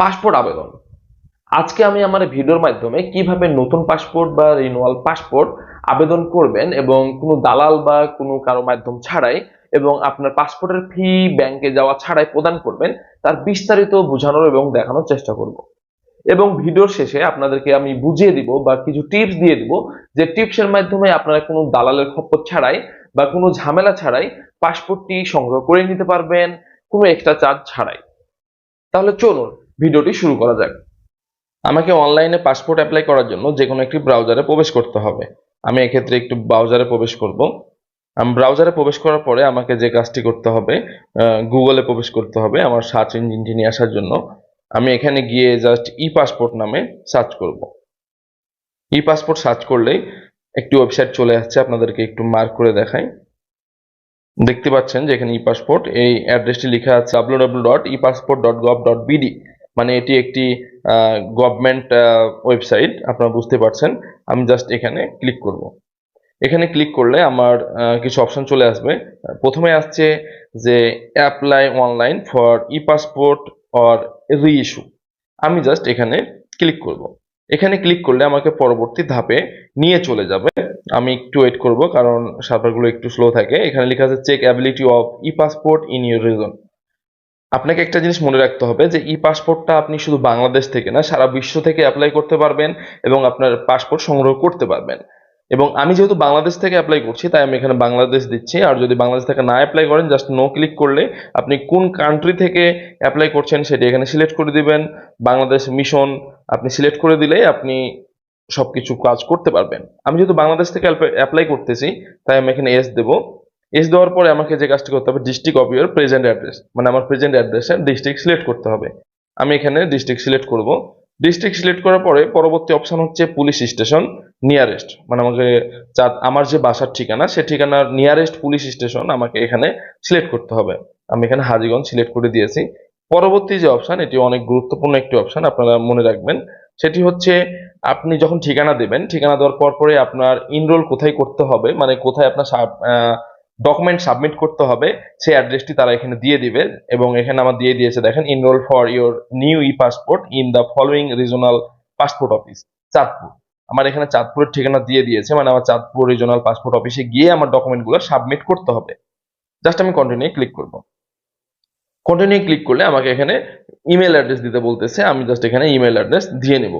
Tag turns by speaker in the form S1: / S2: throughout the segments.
S1: Passport আবেদন। আজকে আমি আমার ভিডিওর মাধ্যমে কীভাবে নতুন পাসপোর্ট বা রিনুয়াল পাসপোর্ট আবেদন করবেন এবং কোনো দালাল বা কোনো কারও মাধ্যম ছাড়াই এবং আপনার পাসপোর্টের ফি ব্যাংকে যাওয়া ছাড়াই প্রদান করবেন, তার বিস্তারিত বোঝানোর এবং দেখানোর চেষ্টা করব। এবং ভিডিওর শেষে আপনাদেরকে আমি বুঝিয়ে দিব বা কিছু টিপস দিয়ে দিব যে টিপসের মাধ্যমে আপনারা কোনো দালালের খপ্পর ছাড়াই বা কোনো ঝামেলা ছাড়াই পাসপোর্টটি সংগ্রহ করে নিতে পারবেন, কোনো এক্সট্রা চার্জ ছাড়াই। তাহলে চলুন ভিডিওটি শুরু করা যাক। আমাকে অনলাইনে পাসপোর্ট অ্যাপ্লাই করার জন্য যে কোনো একটি ব্রাউজারে প্রবেশ করতে হবে। আমি এক্ষেত্রে একটু ব্রাউজারে প্রবেশ করব। আমি ব্রাউজারে প্রবেশ করার পরে আমাকে যে কাজটি করতে হবে গুগলে প্রবেশ করতে হবে আমার সার্চ ইঞ্জিনটি নিয়ে আসার জন্য। আমি এখানে গিয়ে জাস্ট ই পাসপোর্ট নামে সার্চ করব। ই পাসপোর্ট সার্চ করলেই একটি ওয়েবসাইট চলে আসছে, আপনাদেরকে একটু মার্ক করে দেখাই। দেখতে পাচ্ছেন যে এখানে ই পাসপোর্ট এই অ্যাড্রেসটি লেখা আছে W W dot e passport dot gov dot BD মানে এটি একটি গভর্নমেন্ট ওয়েবসাইট আপনারা বুঝতে পারছেন। আমি জাস্ট এখানে ক্লিক করব। এখানে ক্লিক করলে আমার কিছু অপশন চলে আসবে। প্রথমে আসছে যে apply online for e passport or reissue আমি জাস্ট এখানে ক্লিক করব। এখানে ক্লিক করলে আমাকে পরবর্তী ধাপে নিয়ে চলে যাবে। আমি একটু ওয়েট করব কারণ সার্ভারগুলো একটু স্লো থাকে। এখানে লেখা আছে check ability of e passport in your region আপনাকে একটা জিনিস মনে রাখতে হবে যে ই পাসপোর্টটা আপনি শুধু বাংলাদেশ থেকে না, সারা বিশ্ব থেকে অ্যাপ্লাই করতে পারবেন এবং আপনার পাসপোর্ট সংগ্রহ করতে পারবেন। এবং আমি যেহেতু বাংলাদেশ থেকে অ্যাপ্লাই করছি, তাই আমি এখানে বাংলাদেশ দিচ্ছি। আর যদি বাংলাদেশ থেকে না অ্যাপ্লাই করেন জাস্ট নো ক্লিক করলে আপনি কোন কান্ট্রি থেকে অ্যাপ্লাই করছেন সেটি এখানে সিলেক্ট করে দিবেন। বাংলাদেশ মিশন আপনি সিলেক্ট করে দিলেই আপনি সবকিছু কাজ করতে পারবেন। আমি যেহেতু বাংলাদেশ থেকে অ্যাপ্লাই করতেছি, তাই আমি এখানে এস দেবো। এস দেওয়ার পরে আমাকে যে কাজটি করতে হবে district of your present address মানে আমার প্রেজেন্ট অ্যাড্রেসের ডিস্ট্রিক্ট সিলেক্ট করতে হবে। আমি এখানে ডিস্ট্রিক্ট সিলেক্ট করব। ডিস্ট্রিক্ট সিলেক্ট করার পরে পরবর্তী অপশন হচ্ছে পুলিশ স্টেশন নিয়ারেস্ট মানে আমাকে আমার যে বাসার ঠিকানা, সে ঠিকানার নিয়ারেস্ট পুলিশ স্টেশন আমাকে এখানে সিলেক্ট করতে হবে। আমি এখানে হাজিগঞ্জ সিলেক্ট করে দিয়েছি। পরবর্তী যে অপশন এটি অনেক গুরুত্বপূর্ণ একটি অপশান আপনারা মনে রাখবেন। সেটি হচ্ছে আপনি যখন ঠিকানা দেবেন, ঠিকানা দেওয়ার পর পরে আপনার ইনরোল কোথায় করতে হবে মানে কোথায় আপনার ডকুমেন্ট সাবমিট করতে হবে, সেই অ্যাড্রেসটি তারা এখানে দিয়ে দিবে এবং এখানে আমার দিয়ে দিয়েছে, দেখেন enrol for your new e passport in the following regional passport office Chandpur. আমার এখানে চাঁদপুরের ঠিকানা দিয়ে দিয়েছে মানে আমার চাঁদপুর রিজনাল পাসপোর্ট অফিসে গিয়ে আমার ডকুমেন্টগুলো সাবমিট করতে হবে। জাস্ট আমি কন্টিনিউ ক্লিক করব। কন্টিনিউ ক্লিক করলে আমাকে এখানে ইমেল অ্যাড্রেস দিতে বলতেছে, আমি জাস্ট এখানে ইমেল অ্যাড্রেস দিয়ে নেব।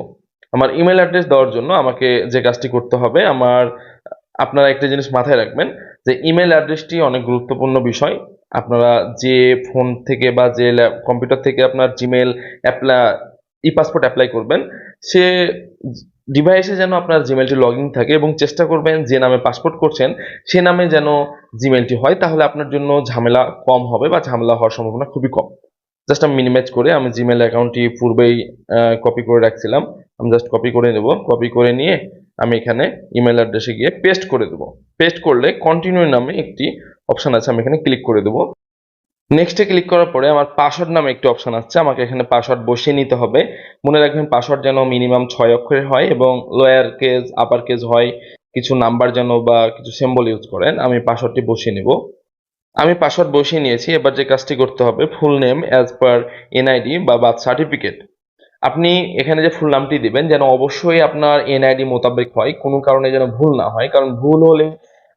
S1: আমার ইমেল অ্যাড্রেস দেওয়ার জন্য আমাকে যে কাজটি করতে হবে, আমার, আপনারা একটা জিনিস মাথায় রাখবেন যে ইমেল অ্যাড্রেসটি অনেক গুরুত্বপূর্ণ বিষয়। আপনারা যে ফোন থেকে বা যে কম্পিউটার থেকে আপনার Gmail apply e passport apply করবেন, সে ডিভাইসে যেন আপনার জিমেলটি লগ ইন থাকে এবং চেষ্টা করবেন যে নামে পাসপোর্ট করছেন, সে নামে যেন জিমেলটি হয়, তাহলে আপনার জন্য ঝামেলা কম হবে বা ঝামেলা হওয়ার সম্ভাবনা খুবই কম। জাস্ট আমি মিনিমাইজ করে আমি জিমেল অ্যাকাউন্টটি পূর্বেই কপি করে রাখছিলাম। আমি জাস্ট কপি করে নেব। কপি করে নিয়ে আমি এখানে ইমেল অ্যাড্রেসে গিয়ে পেস্ট করে দেবো। পেস্ট করলে কন্টিনিউ নামে একটি অপশন আছে, আমি এখানে ক্লিক করে দেবো। নেক্সটে ক্লিক করার পরে আমার পাসওয়ার্ড নামে একটি অপশন আসছে, আমাকে এখানে পাসওয়ার্ড বসিয়ে নিতে হবে। মনে রাখবেন পাসওয়ার্ড যেন মিনিমাম ছয় অক্ষরের হয় এবং লোয়ার কেজ আপার কেজ হয়, কিছু নাম্বার যেন বা কিছু সিম্বল ইউজ করেন, আমি পাসওয়ার্ডটি বসিয়ে নেব। আমি পাসওয়ার্ড বসিয়ে নিয়েছি, এবার যে কাজটি করতে হবে full name as per NID বা বার্থ সার্টিফিকেট আপনি এখানে যে ফুল নামটি দিবেন, যেন অবশ্যই আপনার এনআইডি মোতাবেক হয়, কোনো কারণে যেন ভুল না হয়, কারণ ভুল হলে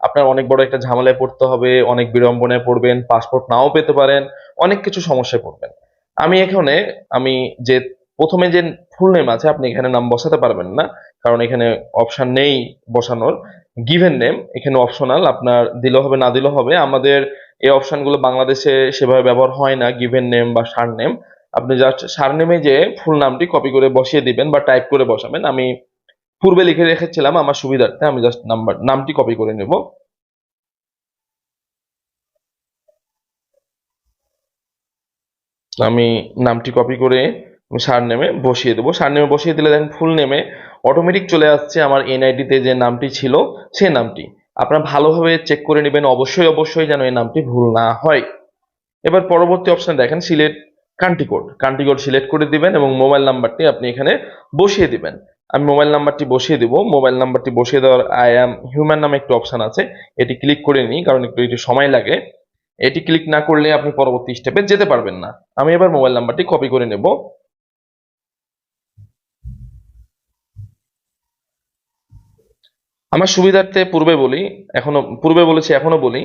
S1: আপনার অনেক বড় একটা ঝামেলায় পড়তে হবে, অনেক বিড়ম্বনায় পড়বেন পাসপোর্ট নাও পেতে পারেন, অনেক কিছু সমস্যায় পড়বেন। আমি এখানে, আমি যে প্রথমে যে ফুল নেম আছে, আপনি এখানে নাম বসাতে পারবেন না, কারণ এখানে অপশন নেই বসানোর। গিভেন নেম এখানে অপশনাল আপনার দিলেও হবে, না দিলেও হবে। আমাদের এই অপশনগুলো বাংলাদেশে সেভাবে ব্যবহার হয় না গিভেন নেম বা সার নেম আপনি জাস্ট সারনেমে যে ফুল নামটি কপি করে বসিয়ে দিবেন বা টাইপ করে বসাবেন, আমি পূর্বে লিখে রেখেছিলাম আমার সুবিধার্থে, আমি জাস্ট নাম্বার নামটি কপি করে নেব। আমি নামটি কপি করে সার নেমে বসিয়ে দেবো। সার নেমে বসিয়ে দিলে দেখেন ফুল নেমে অটোমেটিক চলে আসছে আমার এনআইডিতে যে নামটি ছিল সে নামটি। আপনারা ভালোভাবে চেক করে নেবেন, অবশ্যই অবশ্যই যেন এই নামটি ভুল না হয়। এবার পরবর্তী অপশন দেখেন select country code country code select করে দিবেন এবং মোবাইল নাম্বারটি আপনি এখানে বসিয়ে দিবেন। আমি মোবাইল নাম্বারটি বসিয়ে দেব। মোবাইল নাম্বারটি বসিয়ে দেওয়ার আই অ্যাম হিউম্যান নামে একটি অপশান আছে। এটি ক্লিক করে নিই কারণ একটু এটি সময় লাগে। এটি ক্লিক না করলে আপনি পরবর্তী স্টেপে যেতে পারবেন না। আমি এবার মোবাইল নাম্বারটি কপি করে নেব। আমার সুবিধার্থে পূর্বে বলি, এখনও, পূর্বে বলেছি, এখনও বলি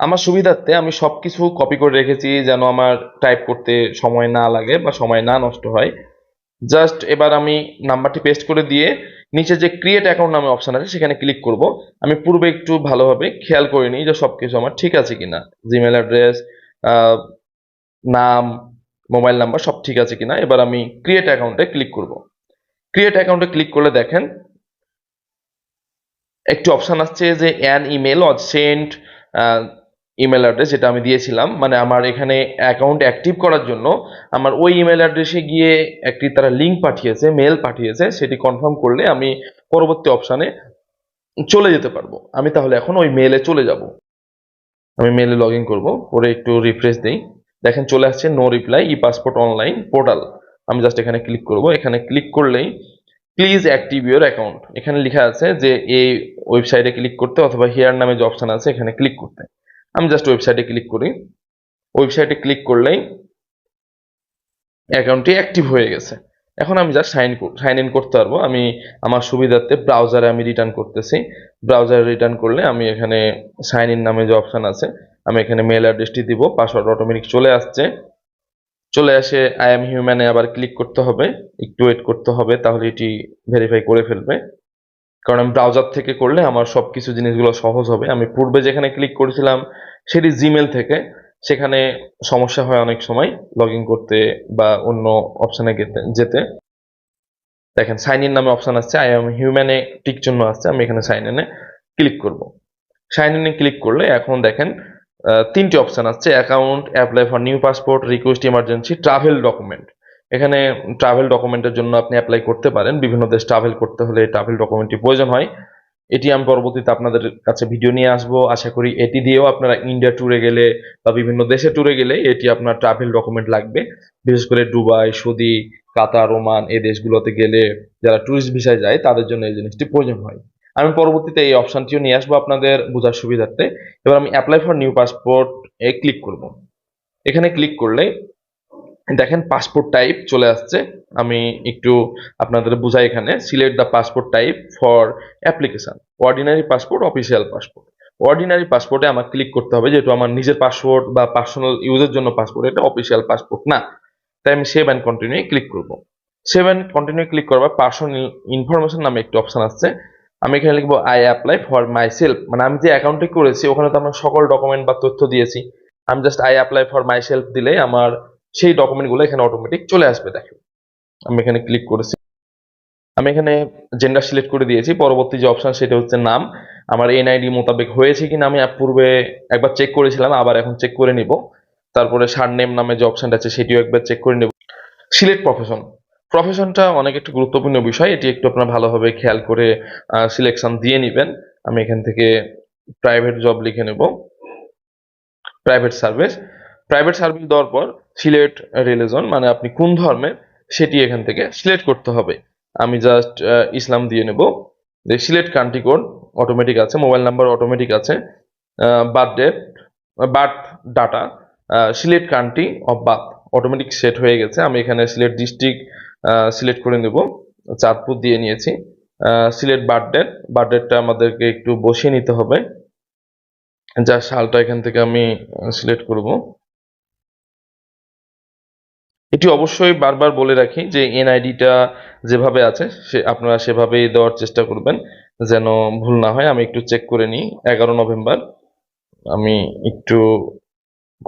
S1: আমার সুবিধার্থে আমি সব কিছু কপি করে রেখেছি যেন আমার টাইপ করতে সময় না লাগে বা সময় না নষ্ট হয়। জাস্ট এবার আমি নাম্বারটি পেস্ট করে দিয়ে নিচে যে ক্রিয়েট অ্যাকাউন্ট নামে অপশন আছে সেখানে ক্লিক করব। আমি পূর্বে একটু ভালোভাবে খেয়াল করে নিই যে সব কিছু আমার ঠিক আছে কিনা। জিমেল অ্যাড্রেস নাম মোবাইল নাম্বার সব ঠিক আছে কিনা। এবার আমি ক্রিয়েট অ্যাকাউন্টে ক্লিক করব। ক্রিয়েট অ্যাকাউন্টে ক্লিক করলে দেখেন একটি অপশান আসছে যে an email or sent email address যেটা আমি দিয়েছিলাম মানে আমার এখানে অ্যাকাউন্ট অ্যাক্টিভ করার জন্য আমার ওই ইমেল অ্যাড্রেসে গিয়ে একটি তারা লিঙ্ক পাঠিয়েছে মেল পাঠিয়েছে, সেটি কনফার্ম করলে আমি পরবর্তী অপশানে চলে যেতে পারব। আমি তাহলে এখন ওই মেলে চলে যাব। আমি মেলে লগ ইন করব, করে একটু রিফ্রেশ দিই। দেখেন চলে আসছে no reply e passport online portal আমি জাস্ট এখানে ক্লিক করব। এখানে ক্লিক করলেই প্লিজ অ্যাক্টিভ ইউর অ্যাকাউন্ট এখানে লেখা আছে যে এই ওয়েবসাইটে ক্লিক করতে অথবা হিয়ার নামে যে অপশন আছে, এখানে ক্লিক করতে। আমি জাস্ট ওয়েবসাইটে ক্লিক করি। ওয়েবসাইটে ক্লিক করলেই অ্যাকাউন্টটি অ্যাক্টিভ হয়ে গেছে। এখন আমি জাস্ট সাইন সাইন ইন করতে পারব। আমি আমার সুবিধার্থে ব্রাউজারে আমি রিটার্ন করতেছি। ব্রাউজারে রিটার্ন করলে আমি এখানে সাইন ইন নামে যে অপশান আছে, আমি এখানে মেল অ্যাড্রেসটি দিব। পাসওয়ার্ড অটোমেটিক চলে আসছে। চলে আসে আই এম হিউম্যানে আবার ক্লিক করতে হবে। একটু ওয়েট করতে হবে, তাহলে এটি ভেরিফাই করে ফেলবে। কারণ আমি ব্রাউজার থেকে করলে আমার সব কিছু জিনিসগুলো সহজ হবে। আমি পূর্বে যেখানে ক্লিক করেছিলাম, সেটি জিমেল থেকে, সেখানে সমস্যা হয় অনেক সময় লগ করতে বা অন্য অপশানে যেতে। দেখেন সাইন ইন নামে অপশন আসছে আই এম হিউম্যানে টিক জন্য আসছে, আমি এখানে সাইন ইনে ক্লিক করব। সাইন ইনে ক্লিক করলে এখন দেখেন তিনটি অপশন আসছে account apply for new passport request emergency travel document এখানে ট্রাভেল ডকুমেন্টের জন্য আপনি অ্যাপ্লাই করতে পারেন। বিভিন্ন দেশ ট্রাভেল করতে হলে ট্রাভেল ডকুমেন্টটি প্রয়োজন হয়। এটি আমি পরবর্তীতে আপনাদের কাছে ভিডিও নিয়ে আসব। আশা করি এটি দিয়েও আপনারা ইন্ডিয়া ট্যুরে গেলে বা বিভিন্ন দেশে ট্যুরে গেলে এটি আপনার ট্রাভেল ডকুমেন্ট লাগবে। বিশেষ করে দুবাই, সৌদি, কাতার, ওমান এই দেশগুলোতে গেলে যারা ট্যুরিস্ট ভিসায় যায়, তাদের জন্য এই জিনিসটি প্রয়োজন হয়। আমি পরবর্তীতে এই অপশানটিও নিয়ে আসব আপনাদের বোঝার সুবিধার্থে। এবার আমি অ্যাপ্লাই ফর নিউ পাসপোর্ট এ ক্লিক করব। এখানে ক্লিক করলে দেখেন পাসপোর্ট টাইপ চলে আসছে। আমি একটু আপনাদের বুঝাই এখানে। Select the passport type for application ordinary passport official passport ordinary পাসপোর্টে আমার ক্লিক করতে হবে যেহেতু আমার নিজের পাসপোর্ট বা পার্সোনাল ইউজের জন্য পাসপোর্ট এটা অফিসিয়াল পাসপোর্ট না। তাই আমি সেভ অ্যান্ড কন্টিনিউ ক্লিক করব। সেভ অ্যান্ড কন্টিনিউ ক্লিক করবার পার্সোনাল ইনফরমেশন নামে একটি অপশন আসছে। আমি এখানে লিখব I apply for myself মানে আমি যে অ্যাকাউন্টে করেছি, ওখানে তো আমার সকল ডকুমেন্ট বা তথ্য দিয়েছি। আমি just I apply for myself দিলে আমার সেই ডকুমেন্টগুলো এখানে অটোমেটিক চলে আসবে, দেখেন। আমি এখানে ক্লিক করেছি। আমি এখানে জেন্ডার সিলেক্ট করে দিয়েছি। পরবর্তী যে অপশন সেটা হচ্ছে নাম। আমার এনআইডি মোতাবেক হয়েছে কিনা আমি পূর্বে একবার চেক করেছিলাম, আবার এখন চেক করে নিব। তারপরে সার নেম নামে যে অপশনটা আছে, সেটিও একবার চেক করে নেব। সিলেক্ট প্রফেশন প্রফেশনটা অনেক একটু গুরুত্বপূর্ণ বিষয়। এটি একটু আপনার ভালোভাবে খেয়াল করে সিলেকশন দিয়ে নেবেন। আমি এখান থেকে প্রাইভেট জব লিখে নেব। প্রাইভেট সার্ভিস প্রাইভেট সার্ভিস দেওয়ার পর সিলেক্ট রিলিজন মানে আপনি কোন ধর্মের সেটি এখান থেকে সিলেক্ট করতে হবে। আমি জাস্ট ইসলাম দিয়ে নেব। যে সিলেট কান্ট্রি কোড অটোমেটিক আছে মোবাইল নাম্বার অটোমেটিক আছে birth date birth data select country of birth automatic set হয়ে গেছে। আমি এখানে সিলেট ডিস্ট্রিক্ট সিলেক্ট করে নেব। চাঁদপুর দিয়ে নিয়েছি। সিলেট বার্থ ডেট বার্থ ডেটটা আমাদেরকে একটু বসিয়ে নিতে হবে। যা সালটা এখান থেকে আমি সিলেক্ট করব। এটি অবশ্যই বারবার বলে রাখি যে এনআইডিটা যেভাবে আছে, সে আপনারা সেভাবেই দেওয়ার চেষ্টা করবেন, যেন ভুল না হয়। আমি একটু চেক করে নিই। এগারো নভেম্বর, আমি একটু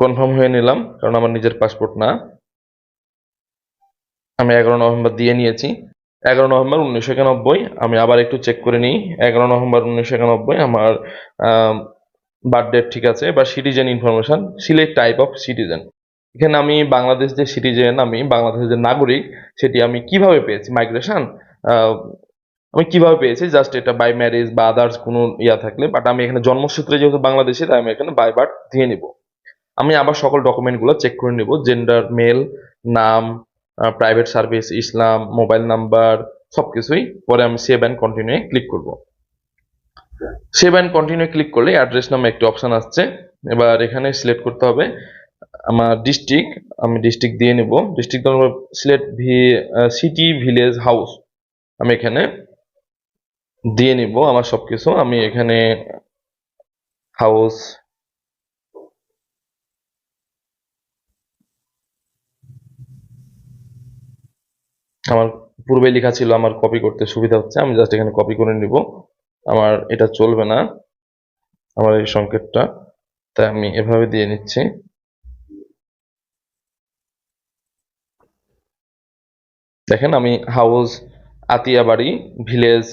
S1: কনফার্ম হয়ে নিলাম, কারণ আমার নিজের পাসপোর্ট না। আমি এগারো নভেম্বর দিয়ে নিয়েছি। এগারো নভেম্বর উনিশশো একানব্বই, আমি আবার একটু চেক করে নিই। এগারো নভেম্বর উনিশশো একানব্বই, আমার বার্থ ডেট ঠিক আছে, বা citizen information select type of citizen এখানে আমি বাংলাদেশ যে সিটিজেন আমি বাংলাদেশের যে নাগরিক, সেটি আমি কীভাবে পেয়েছি? মাইগ্রেশন আমি কীভাবে পেয়েছি? জাস্ট এটা বাই ম্যারেজ বা আদার্স কোনো ইয়া থাকলে বাট আমি এখানে জন্মসূত্রে যেহেতু বাংলাদেশে, তাই আমি এখানে বাই বার্থ দিয়ে নিব। আমি আবার সকল ডকুমেন্টগুলো চেক করে নিব জেন্ডার মেল নাম private service Islam mobile number সব কিছুই পরে আমি সেভ অ্যান্ড কন্টিনিউ ক্লিক করব। সেভ অ্যান্ড কন্টিনিউ ক্লিক করলে অ্যাড্রেস নামে একটি অপশন আসছে। এবার এখানে সিলেক্ট করতে হবে আমার ডিস্ট্রিক্ট আমি ডিস্ট্রিক্ট দিয়ে নেব। ডিস্ট্রিক্ট সিলেক্ট ভি সিটি ভিলেজ হাউস আমি এখানে দিয়ে নিব আমার সব কিছু আমি এখানে হাউস আমার পূর্বে লেখা ছিল আমার কপি করতে সুবিধা হচ্ছে। আমি জাস্ট এখানে কপি করে নিব। আমার এটা চলবে না। আমার এই সংকেতটা। তাই আমি এভাবে দিয়ে নিচ্ছি। দেখেন আমি হাউস আতিয়াবাড়ি ভিলেজ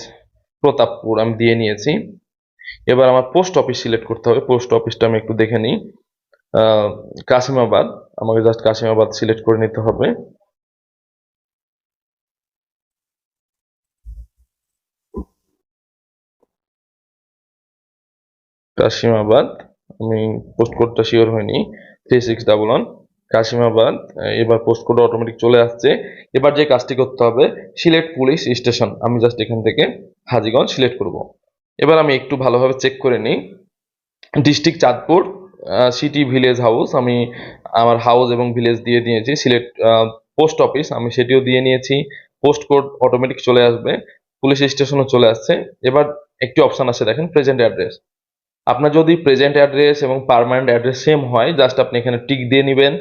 S1: প্রতাপপুর আমি দিয়ে নিয়েছি। এবার আমার পোস্ট অফিস সিলেক্ট করতে হবে। পোস্ট অফিসটা আমি একটু দেখে নিই। আহ, কাশিমাবাদ আমাকে জাস্ট কাশিমাবাদ সিলেক্ট করে নিতে হবে। কাশিমাবাদ আমি পোস্ট কোডটা শিওর হয়নি। Three six double one Kashimabad এবার পোস্ট কোড অটোমেটিক চলে আসছে। এবার যে কাজটি করতে হবে, সিলেট পুলিশ স্টেশন আমি জাস্ট এখান থেকে হাজিগঞ্জ সিলেক্ট করব। এবার আমি একটু ভালোভাবে চেক করে নিই। District Chandpur city village house আমি আমার হাউস এবং ভিলেজ দিয়ে দিয়েছি। সিলেক্ট পোস্ট অফিস আমি সেটিও দিয়ে নিয়েছি। পোস্ট কোড অটোমেটিক চলে আসবে পুলিশ স্টেশনও চলে আসছে। এবার একটি অপশন আছে, দেখেন প্রেজেন্ট অ্যাড্রেস আপনার যদি প্রেজেন্ট অ্যাড্রেস এবং পার্মানেন্ট অ্যাড্রেস সেম হয় জাস্ট আপনি এখানে টিক দিয়ে নেবেন।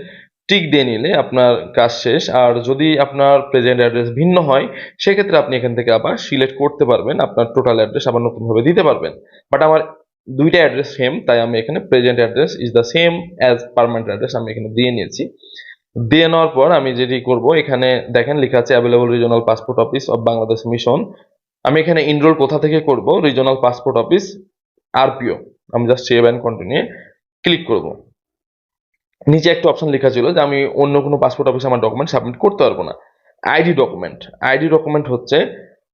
S1: টিক দিয়ে নিলে আপনার কাজ শেষ। আর যদি আপনার প্রেজেন্ট অ্যাড্রেস ভিন্ন হয়, সেক্ষেত্রে আপনি এখান থেকে আবার সিলেক্ট করতে পারবেন। আপনার টোটাল অ্যাড্রেস আবার নতুনভাবে দিতে পারবেন। বাট আমার দুইটা অ্যাড্রেস সেম তাই আমি এখানে present address is the same as permanent address আমি এখানে দিয়ে নিয়েছি। দিয়ে নেওয়ার পর আমি যেটি করব, এখানে দেখেন লেখা আছে available regional passport office of Bangladesh mission আমি এখানে ইনরোল কোথা থেকে করব? রিজনাল পাসপোর্ট অফিস আরপিও আমি just save and continue click করব। নিচে একটা অপশন লেখা ছিল যে আমি অন্য কোনো পাসপোর্ট অফিসে আমার ডকুমেন্ট সাবমিট করতে পারব না। আইডি ডকুমেন্ট আইডি ডকুমেন্ট হচ্ছে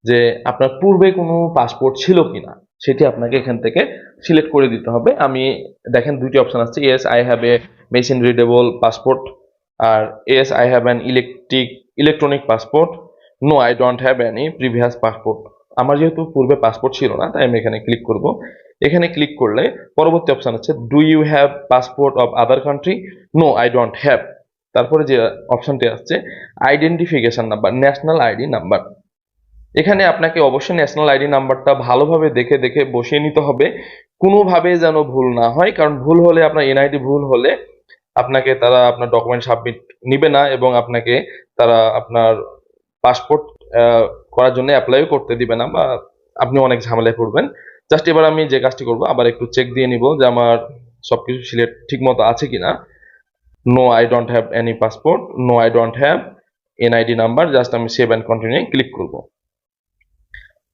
S1: যে আপনার পূর্বে কোনো পাসপোর্ট ছিল কি না সেটি আপনাকে এখান থেকে সিলেক্ট করে দিতে হবে। আমি, দেখেন দুইটি অপশন আছে yes I have a machine readable passport R yes I have an electric electronic passport no I don't have any previous passport আমার যেহেতু পূর্বে পাসপোর্ট ছিল না, তাই আমি এখানে ক্লিক করব। এখানে ক্লিক করলে পরবর্তী অপশন আছে do you have passport of other country no I don't have তারপরে যে অপশনটি আসছে identification number national ID number এখানে আপনাকে অবশ্যই ন্যাশনাল আইডি নাম্বারটা ভালোভাবে দেখে দেখে বসিয়ে নিতে হবে। কোনোভাবে যেন ভুল না হয়, কারণ ভুল হলে, আপনার এনআইডি ভুল হলে আপনাকে তারা আপনার ডকুমেন্ট সাবমিট নিবে না এবং আপনাকে তারা আপনার পাসপোর্ট করার জন্য অ্যাপ্লাইও করতে দিবে না বা আপনি অনেক ঝামেলায় পড়বেন। জাস্ট এবার আমি যে কাজটি করব, আবার একটু চেক দিয়ে নিব যে আমার সবকিছু সিলেক্ট ঠিক মতো আছে কিনা। No I don't have any passport no I don't have NID number just আমি সেভ অ্যান্ড কন্টিনিউ ক্লিক করব।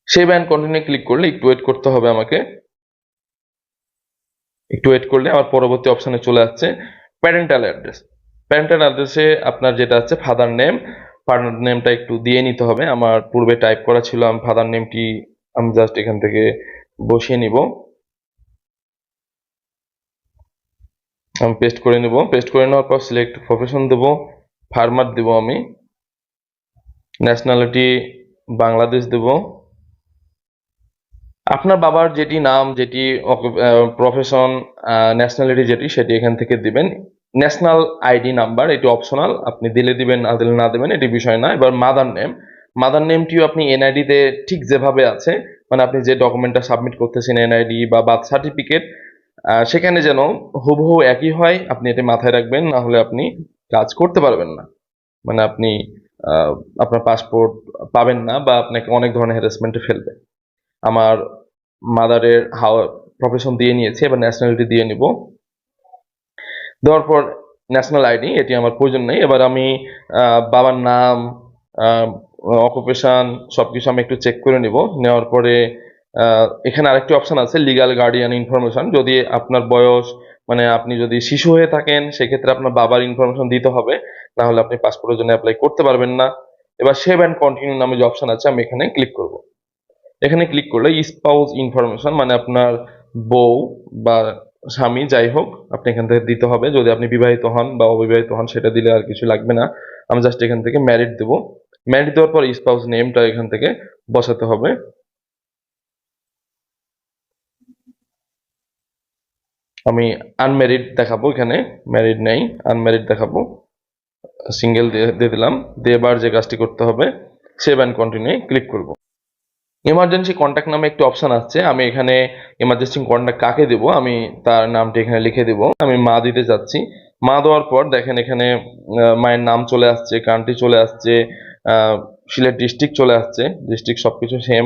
S1: সেভ অ্যান্ড কন্টিনিউ ক্লিক করলে একটু ওয়েট করতে হবে আমাকে। একটু ওয়েট করলে আমার পরবর্তী অপশানে চলে আসছে প্যারেন্টাল অ্যাড্রেস প্যারেন্টাল অ্যাড্রেসে আপনার যেটা আছে ফাদার নেম ফাদার নেমটা একটু দিয়ে নিতে হবে। আমার পূর্বে টাইপ করা ছিল, আমি ফাদার নেমটি আমি জাস্ট এখান থেকে বসিয়ে নিব। আমি পেস্ট করে নেব। পেস্ট করে নেওয়ার পর সিলেক্ট প্রফেশন দেব ফার্মার দেব আমি। ন্যাশনালিটি বাংলাদেশ দেব। আপনার বাবার যেটি নাম, যেটি প্রফেশন ন্যাশনালিটি যেটি, সেটি এখান থেকে দিবেন। ন্যাশনাল আইডি নাম্বার এটি অপশনাল আপনি দিলে দিবেন, না দিলে না দেবেন, এটি বিষয় না। এবার মাদার নেম মাদার নেমটিও আপনি এনআইডি তে ঠিক যেভাবে আছে মানে আপনি যে ডকুমেন্টটা সাবমিট করতেছেন এনআইডি বা বার্থ সার্টিফিকেট সেখানে যেন হুবহু একই হয়, আপনি এটি মাথায় রাখবেন, না হলে আপনি কাজ করতে পারবেন না। মানে আপনি আপনার পাসপোর্ট পাবেন না বা আপনাকে অনেক ধরনের হ্যারাসমেন্টে ফেলবে। আমার মাদারের হাওয়া প্রফেশন দিয়ে নিয়েছি, এবার ন্যাশনালিটি দিয়ে নিব। দেওয়ার পর ন্যাশনাল আইডি এটি আমার প্রয়োজন নেই। এবার আমি বাবার নাম অকুপেশন সবকিছু আমি একটু চেক করে নিব। নেওয়ার পরে এখানে আরেকটি অপশন আছে লিগ্যাল গার্ডিয়ান ইনফরমেশন যদি আপনার বয়স মানে আপনি যদি শিশু হয়ে থাকেন, সেক্ষেত্রে আপনার বাবার ইনফরমেশন দিতে হবে। না হলে আপনি পাসপোর্টের জন্য অ্যাপ্লাই করতে পারবেন না। এবার সেভ অ্যান্ড কন্টিনিউ নামে যে অপশন আছে, আমি এখানে ক্লিক করব। এখানে ক্লিক করলে স্পাউস ইনফরমেশন মানে আপনার বউ বা স্বামী, যাই হোক, আপনি এখান থেকে দিতে হবে। যদি আপনি বিবাহিত হন বা অবিবাহিত হন, সেটা দিলে আর কিছু লাগবে না। আমি জাস্ট এখান থেকে ম্যারিড দেব। ম্যারিড দেওয়ার পর স্পাউস নেমটা এখান থেকে বসাতে হবে। আমি আনম্যারিড দেখাবো এখানে। ম্যারিড নেই আনম্যারিড দেখাবো। সিঙ্গেল দিয়ে দিলাম। দিয়ে এবার যে কাজটি করতে হবে সেভ অ্যান্ড কন্টিনিউ ক্লিক করব। এমার্জেন্সি কন্ট্যাক্ট নামে একটি অপশন আসছে। আমি এখানে এমার্জেন্সি কন্ট্যাক্ট কাকে দেব? আমি তার নামটি এখানে লিখে দেব। আমি মা দিতে যাচ্ছি। মা দেওয়ার পর দেখেন এখানে মায়ের নাম চলে আসছে কান্ট্রি চলে আসছে। সিলেট ডিস্ট্রিক্ট চলে আসছে। ডিস্ট্রিক্ট সবকিছু সেম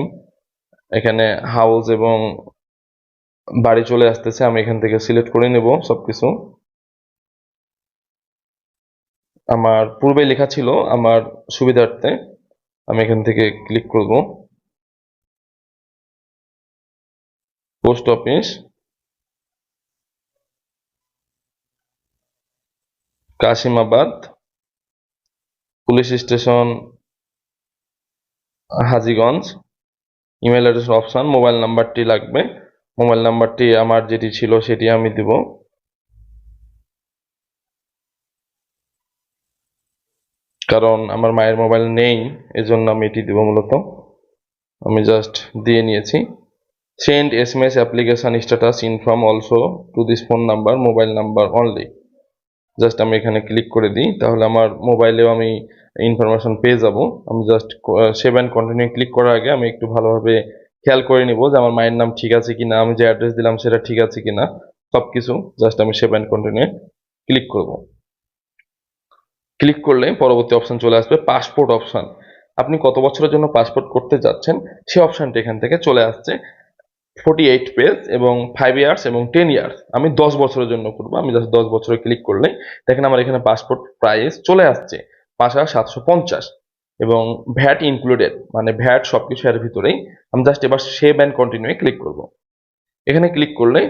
S1: এখানে হাউস এবং বাড়ি চলে আসতেছে। আমি এখান থেকে সিলেক্ট করে নেব সবকিছু। আমার পূর্বে লেখা ছিল আমার সুবিধার্থে। আমি এখান থেকে ক্লিক করব। Post office Kashimabad. Police station, Hajiganj. Email address option, mobile নাম্বারটি লাগবে। মোবাইল নাম্বারটি আমার যেটি ছিল সেটি আমি দিব। কারণ আমার মায়ের মোবাইল নেই, এজন্য আমি এটি দিব মূলত। আমি জাস্ট দিয়ে নিয়েছি। Send S M S application status inform also to this phone number, mobile number only just আমি এখানে ক্লিক করে দিই, তাহলে আমার মোবাইলেও আমি ইনফরমেশন পেয়ে যাব। আমি just save and continue click করার আগে আমি একটু ভালোভাবে খেয়াল করে নিব যে আমার মায়ের নাম ঠিক আছে কিনা, আমি যে অ্যাড্রেস দিলাম সেটা ঠিক আছে কিনা সব কিছু জাস্ট আমি সেভ অ্যান্ড কন্টিনিউ ক্লিক করব। ক্লিক করলে পরবর্তী অপশন চলে আসবে পাসপোর্ট অপশন আপনি কত বছরের জন্য পাসপোর্ট করতে যাচ্ছেন সেই অপশনটি এখান থেকে চলে আসছে। ফোর্টি এইট পেজ এবং ফাইভ ইয়ার্স এবং টেন ইয়ার্স আমি দশ বছরের জন্য করব, আমি জাস্ট দশ বছরে ক্লিক করলে দেখেন আমার এখানে পাসপোর্ট প্রাইস চলে আসছে পাঁচ হাজার সাতশো পঞ্চাশ। এবং ভ্যাট ইনক্লুডেড মানে ভ্যাট সবকিছু এর ভিতরেই আমি জাস্ট এবার সেভ অ্যান্ড কন্টিনিউ ক্লিক করব। এখানে ক্লিক করলে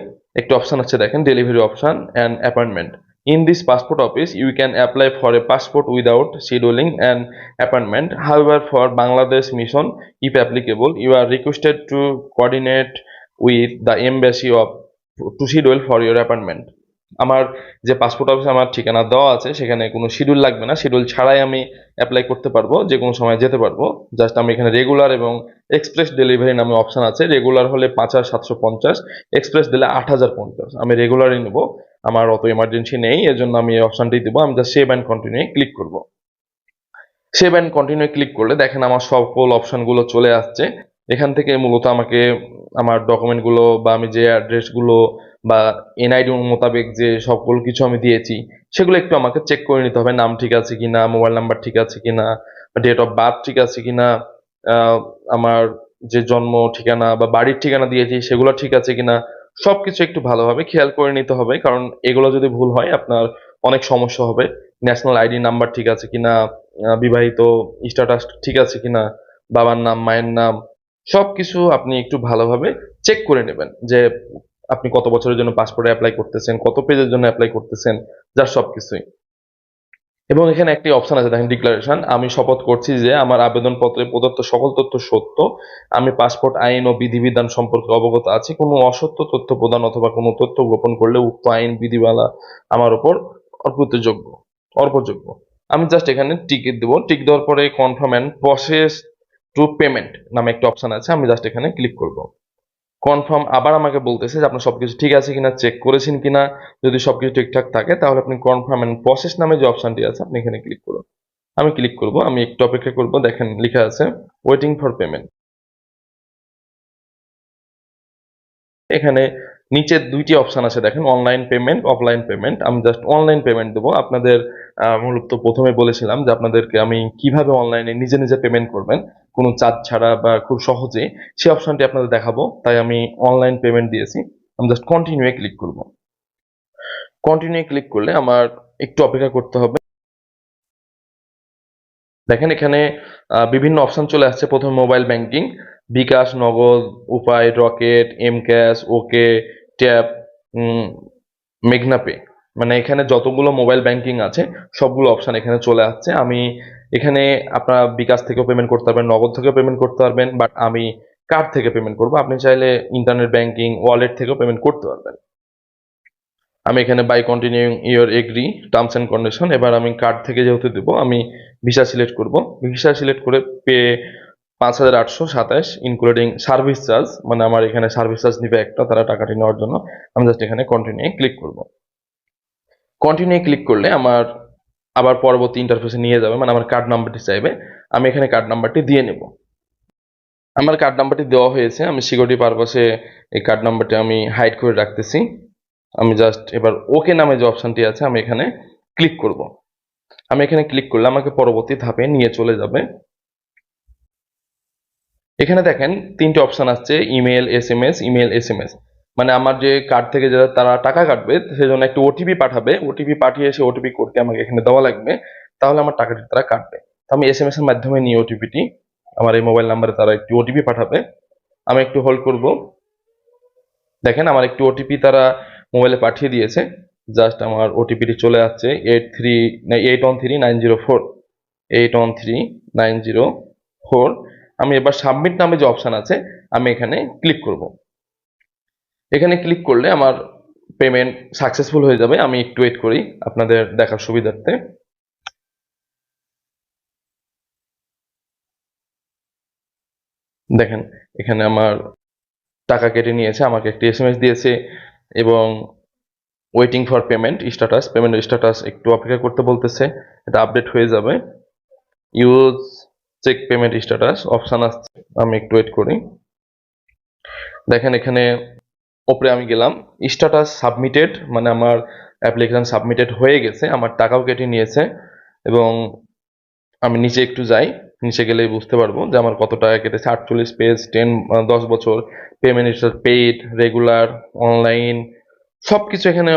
S1: একটি অপশান আছে দেখেন delivery option and appointment in this passport office you can apply for a passport without scheduling and appointment however for Bangladesh mission if applicable, you are requested to coordinate with the embassy of to schedule for your appointment আমার যে passport অফিসে আমার ঠিকানা দেওয়া আছে, সেখানে কোনো schedule লাগবে না। শিডিউল ছাড়াই আমি অ্যাপ্লাই করতে পারব, যে কোনো সময় যেতে পারব। জাস্ট আমি এখানে রেগুলার এবং এক্সপ্রেস ডেলিভারি নামে অপশন আছে। রেগুলার হলে পাঁচ হাজার সাতশো পঞ্চাশ এক্সপ্রেস দিলে আট হাজার পঞ্চাশ। আমি রেগুলারই নেব। আমার অত এমার্জেন্সি নেই এর জন্য আমি এই অপশানটি দেবো। আমি just save and continue click করব। সেভ অ্যান্ড কন্টিনিউ ক্লিক করলে দেখেন আমার সকল অপশানগুলো চলে আসছে। এখান থেকে মূলত আমাকে আমার ডকুমেন্টগুলো বা আমি যে অ্যাড্রেসগুলো বা এনআইডি মোতাবেক যে সকল কিছু আমি দিয়েছি, সেগুলো একটু আমাকে চেক করে নিতে হবে, নাম ঠিক আছে কিনা মোবাইল নাম্বার ঠিক আছে কিনা ডেট অফ বার্থ ঠিক আছে কিনা আমার যে জন্ম ঠিকানা বা বাড়ির ঠিকানা দিয়েছি সেগুলো ঠিক আছে কিনা, সবকিছু একটু ভালোভাবে খেয়াল করে নিতে হবে, কারণ এগুলো যদি ভুল হয় আপনার অনেক সমস্যা হবে ন্যাশনাল আইডি নাম্বার ঠিক আছে কিনা বিবাহিত স্ট্যাটাস ঠিক আছে কিনা, বাবার নাম, মায়ের নাম সবকিছু আপনি একটু ভালোভাবে চেক করে নেবেন যে আপনি কত বছরের জন্য পাসপোর্টে অ্যাপ্লাই করতেছেন, কত পেজের জন্য অ্যাপ্লাই করতেছেন যার সব কিছুই এবং এখানে একটি অপশন আছে, দেখেন ডিক্লারেশন আমি শপথ করছি যে আমার আবেদনপত্রে প্রদত্ত সকল তথ্য সত্য, আমি পাসপোর্ট আইন ও বিধিবিধান সম্পর্কে অবগত আছি, কোনো অসত্য তথ্য প্রদান অথবা কোনো তথ্য গোপন করলে উক্ত আইন, বিধিমালা আমার উপর অর্পিতযোগ্য, অর্পযোগ্য। আমি জাস্ট এখানে টিকিট দেবো টিক দেওয়ার পরে confirm and process to payment নামে একটা অপশন আছে, আমি জাস্ট এখানে ক্লিক করব। কনফার্ম আবার আমাকে বলতেছে যে আপনার সবকিছু ঠিক আছে কিনা চেক করেছেন কিনা, যদি সবকিছু ঠিকঠাক থাকে, তাহলে আপনি কনফার্ম অ্যান্ড প্রসেস নামে যে অপশনটি আছে, আপনি এখানে ক্লিক করুন। আমি ক্লিক করব, আমি একটু অপেক্ষা করব, দেখেন লেখা আছে ওয়েটিং ফর পেমেন্ট এখানে নিচে দুইটি অপশান আছে, দেখেন অনলাইন পেমেন্ট অফলাইন পেমেন্ট আমি জাস্ট অনলাইন পেমেন্ট দেবো। আপনাদের মূলত প্রথমে বলেছিলাম যে আপনাদেরকে আমি কীভাবে অনলাইনে নিজে নিজে পেমেন্ট করবেন, কোনো চার্জ ছাড়া বা খুব সহজে। সেই অপশানটি আপনাদের দেখাবো, তাই আমি অনলাইন পেমেন্ট দিয়েছি। আমি জাস্ট কন্টিনিউ ক্লিক করব। কন্টিনিউ ক্লিক করলে আমার একটু অপেক্ষা করতে হবে। দেখেন এখানে বিভিন্ন অপশান চলে আসছে, প্রথমে mobile banking bKash Nagad, Upay Rocket M cash OK Tap মেঘনা পে। মানে এখানে যতগুলো মোবাইল ব্যাংকিং আছে, সবগুলো অপশান এখানে চলে আসছে। আমি এখানে আপনারা বিকাশ থেকেও পেমেন্ট করতে পারবেন, নগদ থেকেও পেমেন্ট করতে পারবেন বাট আমি কার্ড থেকে পেমেন্ট করব। আপনি চাইলে ইন্টারনেট ব্যাংকিং ওয়ালেট থেকেও পেমেন্ট করতে পারবেন। আমি এখানে by continuing your agree terms and condition এবার আমি কার্ড থেকে যেহেতু দেবো, আমি ভিসা সিলেক্ট করব। ভিসা সিলেক্ট করে পে পাঁচ হাজার আটশো সাতাশ ইনক্লুডিং সার্ভিস চার্জ মানে আমার এখানে সার্ভিস চার্জ নিবে একটা, তারা টাকাটি নেওয়ার জন্য। আমি জাস্ট এখানে কন্টিনিউ ক্লিক করব। কন্টিনিউ ক্লিক করলে আমার আবার পরবর্তী ইন্টারফেসে নিয়ে যাবে মানে আমার কার্ড নাম্বারটি চাইবে। আমি এখানে কার্ড নাম্বারটি দিয়ে নেব। আমার কার্ড নাম্বারটি দেওয়া হয়েছে, আমি সিকিউরিটি পারপাসে এই কার্ড নাম্বারটি আমি হাইড করে রাখতেছি। আমি জাস্ট এবার ওকে নামে যে অপশনটি আছে, আমি এখানে ক্লিক করব। আমি এখানে ক্লিক করলে আমাকে পরবর্তী ধাপে নিয়ে চলে যাবে। এখানে দেখেন তিনটে অপশন আসছে email S M S email S M S মানে আমার যে কার্ড থেকে যারা, তারা টাকা কাটবে, সেজন্য একটা ওটিপি পাঠাবে। ওটিপি পাঠিয়ে সে ওটিপি করতে আমাকে এখানে দেওয়া লাগবে। তাহলে আমার টাকাটি তারা কাটবে। তো আমি এস এম এস এর মাধ্যমে নিয়ে ওটিপিটি আমার এই মোবাইল নাম্বারে তারা একটি ওটিপি পাঠাবে। আমি একটু হোল্ড করব। দেখেন আমার একটি ওটিপি তারা মোবাইলে পাঠিয়ে দিয়েছে। জাস্ট আমার ওটিপিটি চলে আসছে eight three eight one three nine zero four eight one three nine zero four আমি এবার সাবমিট নামে যে অপশান আছে, আমি এখানে ক্লিক করব। এখানে ক্লিক করলে আমার পেমেন্ট সাকসেসফুল হয়ে যাবে। আমি একটু ওয়েট করি আপনাদের দেখার সুবিধার্থে। দেখেন, এখানে আমার টাকা কেটে নিয়েছে, আমাকে একটি এসএমএস দিয়েছে এবং waiting for payment status payment status একটু অপেক্ষা করতে বলতেছে। এটা আপডেট হয়ে যাবে। Use check payment status option আসছে আমি একটু ওয়েট করি। দেখেন এখানে ওপরে আমি গেলাম স্ট্যাটাস সাবমিটেড মানে আমার অ্যাপ্লিকেশন সাবমিটেড হয়ে গেছে, আমার টাকাও কেটে নিয়েছে, এবং আমি নিচে একটু যাই, নিচে গেলেই বুঝতে পারব যে আমার কত টাকা কেটেছে, আটচল্লিশ পেজ টেন দশ বছর পেমেন্ট পেইড রেগুলার অনলাইন সব কিছু এখানে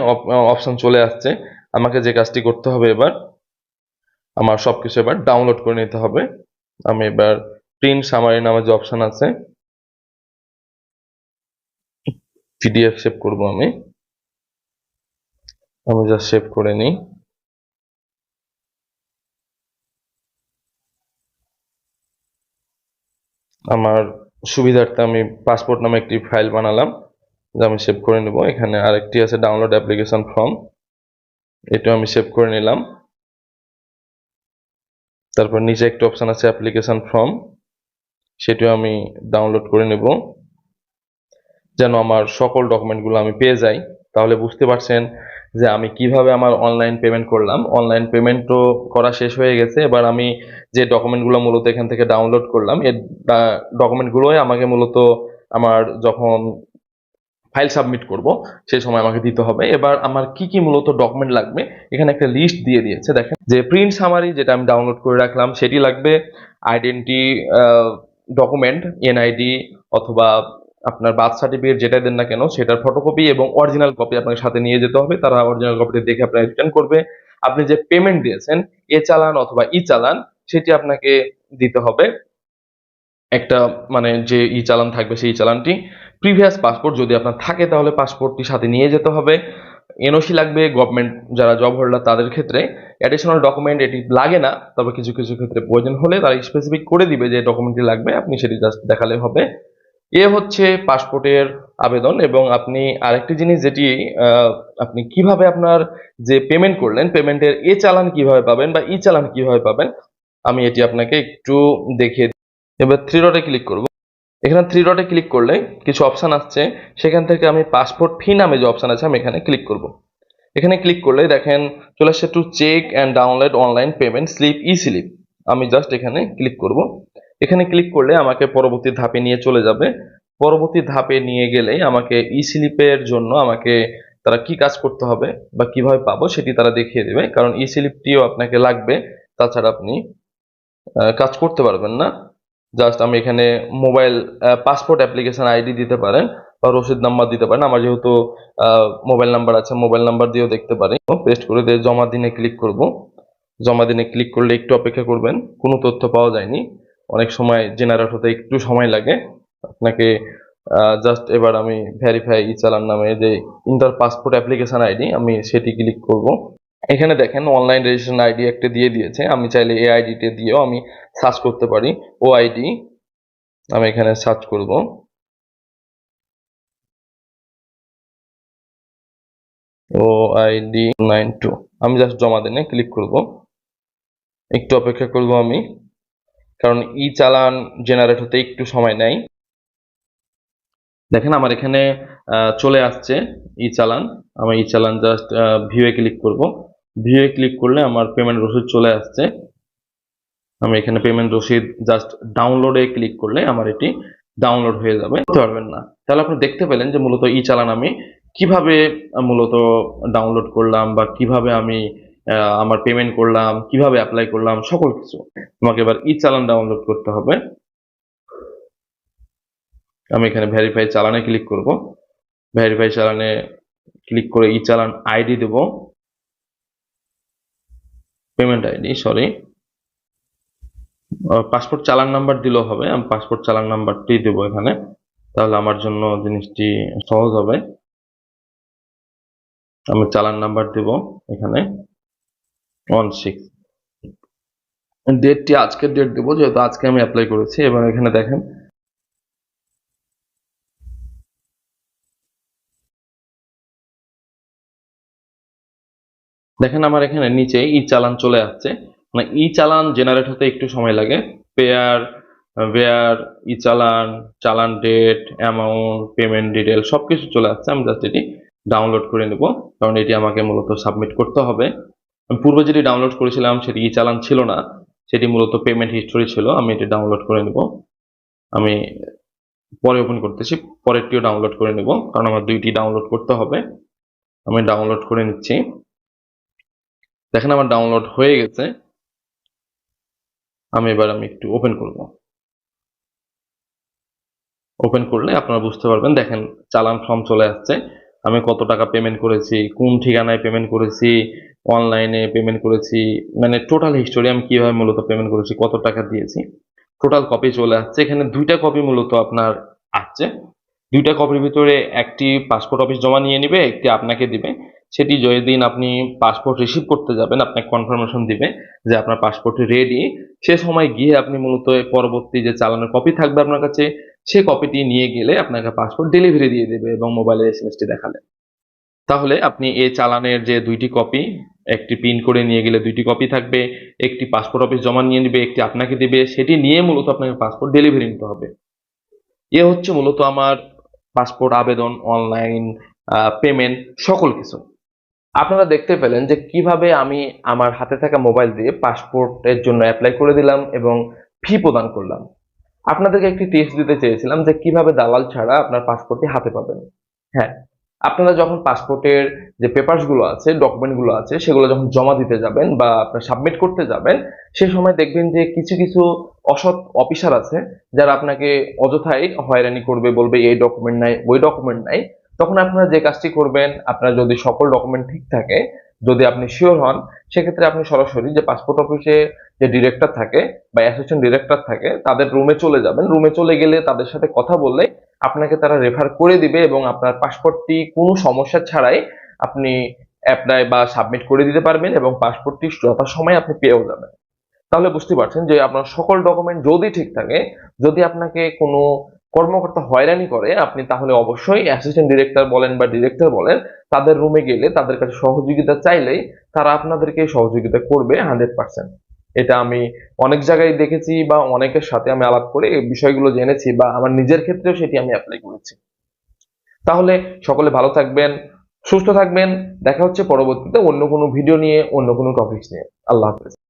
S1: অপশান চলে আসছে। আমাকে যে কাজটি করতে হবে এবার, আমার সব কিছু এবার ডাউনলোড করে নিতে হবে। আমি এবার প্রিন্ট সামারি নামে যে অপশন আছে পিডিএফ সেভ করব আমি। আমি জাস্ট সেভ করে নিই। আমার সুবিধার্থে আমি পাসপোর্ট নামে একটি ফাইল বানালাম, যা আমি সেভ করে নেব। এখানে আরেকটি আছে ডাউনলোড অ্যাপ্লিকেশন ফর্ম এটা আমি সেভ করে নিলাম। তারপর নিচে একটা অপশান আছে অ্যাপ্লিকেশন ফর্ম সেটিও আমি ডাউনলোড করে নেব। যেন আমার সকল ডকুমেন্টগুলো আমি পেয়ে যাই। তাহলে বুঝতে পারছেন যে আমি কীভাবে আমার অনলাইন পেমেন্ট করলাম। অনলাইন পেমেন্টও করা শেষ হয়ে গেছে। এবার আমি যে ডকুমেন্টগুলো মূলত এখান থেকে ডাউনলোড করলাম এই ডকুমেন্টগুলোই আমাকে মূলত আমার যখন ফাইল সাবমিট করব সেই সময় আমাকে দিতে হবে। এবার আমার কি কি মূলত ডকুমেন্ট লাগবে, এখানে একটা লিস্ট দিয়ে দিয়েছে, দেখেন। যে প্রিন্ট সামারি যেটা আমি ডাউনলোড করে রাখলাম, সেটি লাগবে আইডেন্টি ডকুমেন্ট এনআইডি অথবা আপনার বার্থ সার্টিফিকেট যেটা দেন না কেন, সেটার ফটোকপি এবং অরিজিনাল কপি আপনাকে সাথে নিয়ে যেতে হবে। তারা অরিজিনাল কপিটা দেখে আপনাকে রিটার্ন করবে। আপনি যে পেমেন্ট দিয়েছেন, এ চালান অথবা ই চালান, সেটি আপনাকে দিতে হবে। একটা মানে যে ই চালান থাকবে, সেই চালানটি। প্রিভিয়াস পাসপোর্ট যদি আপনার থাকে তাহলে পাসপোর্টটি সাথে নিয়ে যেতে হবে। এনওসি লাগবে গভর্নমেন্ট যারা জব হোল্ডার তাদের ক্ষেত্রে। অ্যাডিশনাল ডকুমেন্ট এটি লাগে না, তবে কিছু কিছু ক্ষেত্রে প্রয়োজন হলে তারা স্পেসিফিক করে দিবে যে ডকুমেন্টটি লাগবে, আপনি সেটি জাস্ট দেখালে হবে। এ হচ্ছে পাসপোর্টের আবেদন এবং আপনি আরেকটি জিনিস যেটি আপনি কীভাবে আপনার যে পেমেন্ট করলেন পেমেন্টের এ চালান কীভাবে পাবেন বা ই চালান কীভাবে পাবেন, আমি এটি আপনাকে একটু দেখিয়ে এবার থ্রি ডটে ক্লিক করব। এখানে থ্রি ডটে ক্লিক করলে কিছু অপশান আসছে। সেখান থেকে আমি পাসপোর্ট ফি নামে যে অপশান আছে, আমি এখানে ক্লিক করব। এখানে ক্লিক করলে দেখেন চলে আসছে to check and download online payment slip e slip আমি জাস্ট এখানে ক্লিক করব। এখানে ক্লিক করলে আমাকে পরবর্তী ধাপে নিয়ে চলে যাবে। পরবর্তী ধাপে নিয়ে গেলে আমাকে ই স্লিপের জন্য আমাকে তারা কি কাজ করতে হবে বা কীভাবে পাবো সেটি তারা দেখিয়ে দেবে। কারণ ই স্লিপটিও আপনাকে লাগবে। তাছাড়া আপনি কাজ করতে পারবেন না। জাস্ট আমি এখানে মোবাইল পাসপোর্ট অ্যাপ্লিকেশন আইডি দিতে পারেন বা রসিদ নাম্বার দিতে পারেন। আমার যেহেতু মোবাইল নাম্বার আছে মোবাইল নাম্বার দিয়েও দেখতে পারি। পেস্ট করে দিয়ে জমা দিনে ক্লিক করব। জমা দিনে ক্লিক করলে একটু অপেক্ষা করবেন। কোনো তথ্য পাওয়া যায়নি। অনেক সময় জেনারেট হতে একটু সময় লাগে। আপনাকে জাস্ট এবার আমি ভেরিফাই ই চালান নামে যে ইন্টার পাসপোর্ট অ্যাপ্লিকেশন আইডি আমি সেটি ক্লিক করব। এখানে দেখেন অনলাইন রেজিস্ট্রেশন আইডি একটা দিয়ে দিয়েছে। আমি চাইলে এই আইডিতে দিয়েও আমি সার্চ করতে পারি। ও আইডি আমি এখানে সার্চ করব। ও আইডি নাইন টু, আমি জাস্ট জমা দিনে ক্লিক করব। একটু অপেক্ষা করব আমি, কারণ ই চালান জেনারেট হতে একটু সময় নেয়। দেখেন আমার এখানে চলে আসছে ই চালান। আমি ই চালান জাস্ট ভিউয়ে ক্লিক করব। ভিউয়ে ক্লিক করলে আমার পেমেন্ট রসিদ চলে আসছে। আমি এখানে পেমেন্ট রসিদ জাস্ট ডাউনলোডে ক্লিক করলে আমার এটি ডাউনলোড হয়ে যাবে। বুঝতে পারবেন না। তাহলে আপনি দেখতে পেলেন যে মূলত ই চালান আমি কীভাবে মূলত ডাউনলোড করলাম বা কীভাবে আমি আমার পেমেন্ট করলাম, কীভাবে অ্যাপ্লাই করলাম, সকল কিছু। আমাকে এবার ই চালান ডাউনলোড করতে হবে। আমি এখানে ভেরিফাই চালানে ক্লিক করব। ভেরিফাই চালানে ক্লিক করে ই চালান আইডি দেব। Payment ID sorry passport challan number দিলেও হবে, আমি পাসপোর্ট চালান নাম্বারটি দেবো এখানে। তাহলে আমার জন্য জিনিসটি সহজ হবে। আমি চালান নাম্বার দেব এখানে ওয়ান সিক্স ডেটটি আজকের ডেট দেবো, যেহেতু আজকে আমি অ্যাপ্লাই করেছি। এবার এখানে দেখেন দেখেন আমার এখানে নিচে ই চালান চলে আসছে। মানে ই চালান জেনারেট হতে একটু সময় লাগে। পেয়ার ওয়ার ই চালান চালান ডেট অ্যামাউন্ট পেমেন্ট ডিটেল সব কিছু চলে আসছে। আমি জাস্ট এটি ডাউনলোড করে নেব, কারণ এটি আমাকে মূলত সাবমিট করতে হবে। আমি পূর্বে যেটি ডাউনলোড করেছিলাম সেটি ই চালান ছিল না। সেটি মূলত পেমেন্ট হিস্টোরি ছিল। আমি এটি ডাউনলোড করে নেব। আমি পরে ওপেন করতেছি, পরেরটিও ডাউনলোড করে নেব, কারণ আমার দুইটি ডাউনলোড করতে হবে। আমি ডাউনলোড করে নিচ্ছি। দেখেন আমার ডাউনলোড হয়ে গেছে। আমি এবার আমি একটু ওপেন করব। ওপেন করলে আপনারা বুঝতে পারবেন, দেখেন চালান ফর্ম চলে আসছে। আমি কত টাকা পেমেন্ট করেছি, কোন ঠিকানায় পেমেন্ট করেছি অনলাইনে পেমেন্ট করেছি মানে টোটাল হিস্টোরি আমি কীভাবে মূলত পেমেন্ট করেছি, কত টাকা দিয়েছি টোটাল কপি চলে আসছে। এখানে দুইটা কপি মূলত আপনার আসছে। দুইটা কপির ভিতরে একটি পাসপোর্ট অফিস জমা নিয়ে নেবে, একটি আপনাকে দিবে। সেটি যেদিন আপনি পাসপোর্ট রিসিভ করতে যাবেন, আপনাকে কনফার্মেশন দিবে যে আপনার পাসপোর্ট রেডি সে সময় গিয়ে আপনি মূলত পরবর্তী যে চালানোর কপি থাকবে আপনার কাছে, সে কপিটি নিয়ে গেলে আপনাকে পাসপোর্ট ডেলিভারি দিয়ে দেবে এবং মোবাইলে এসএমএসটি দেখালে। তাহলে আপনি এই চালানের যে দুইটি কপি একটি প্রিন্ট করে নিয়ে গেলে দুইটি কপি থাকবে, একটি পাসপোর্ট অফিস জমা নিয়ে নেবে, একটি আপনাকে দিবে, সেটি নিয়ে মূলত আপনাকে পাসপোর্ট ডেলিভারি নিতে হবে। এ হচ্ছে মূলত আমার পাসপোর্ট আবেদন অনলাইন পেমেন্ট সকল কিছু। আপনারা দেখতে পেলেন যে কীভাবে আমি আমার হাতে থাকা মোবাইল দিয়ে পাসপোর্টের জন্য অ্যাপ্লাই করে দিলাম এবং ফি প্রদান করলাম। আপনাদেরকে একটি টিপস দিতে চেয়েছিলাম যে কীভাবে দালাল ছাড়া আপনার পাসপোর্টটি হাতে পাবেন। হ্যাঁ আপনারা যখন পাসপোর্টের যে পেপারসগুলো আছে, ডকুমেন্টগুলো আছে, সেগুলো যখন জমা দিতে যাবেন বা আপনার সাবমিট করতে যাবেন, সে সময় দেখবেন যে কিছু কিছু অসৎ অফিসার আছে যারা আপনাকে অযথাই হয়রানি করবে, বলবে এই ডকুমেন্ট নাই, ওই ডকুমেন্ট নাই। তখন আপনারা যে কাজটি করবেন, আপনার যদি সকল ডকুমেন্ট ঠিক থাকে, যদি আপনি শিওর হন, সেক্ষেত্রে আপনি সরাসরি যে পাসপোর্ট অফিসে যে ডিরেক্টর থাকে বা অ্যাসিস্ট্যান্ট ডিরেক্টর থাকে, তাদের রুমে চলে যাবেন। রুমে চলে গেলে তাদের সাথে কথা বললে আপনাকে তারা রেফার করে দিবে এবং আপনার পাসপোর্টটি কোনো সমস্যা ছাড়াই আপনি অ্যাপ্লাই বা সাবমিট করে দিতে পারবেন এবং পাসপোর্টটি যথাসময়ে আপনি পেয়েও যাবেন। তাহলে বুঝতে পারছেন যে আপনার সকল ডকুমেন্ট যদি ঠিক থাকে, যদি আপনাকে কোনো কর্মকর্তা হয়রানি করে, আপনি তাহলে অবশ্যই অ্যাসিস্ট্যান্ট ডিরেক্টর বলেন বা ডিরেক্টর বলেন, তাদের রুমে গেলে তাদের কাছে সহযোগিতা চাইলেই তারা আপনাদেরকে সহযোগিতা করবে হান্ড্রেড পার্সেন্ট এটা আমি অনেক জায়গায় দেখেছি বা অনেকের সাথে আমি আলাপ করে এই বিষয়গুলো জেনেছি বা আমার নিজের ক্ষেত্রেও সেটি আমি অ্যাপ্লাই করেছি। তাহলে সকলে ভালো থাকবেন, সুস্থ থাকবেন, দেখা হচ্ছে পরবর্তীতে অন্য কোনো ভিডিও নিয়ে, অন্য কোনো টপিকস নিয়ে। আল্লাহ হাফেজ।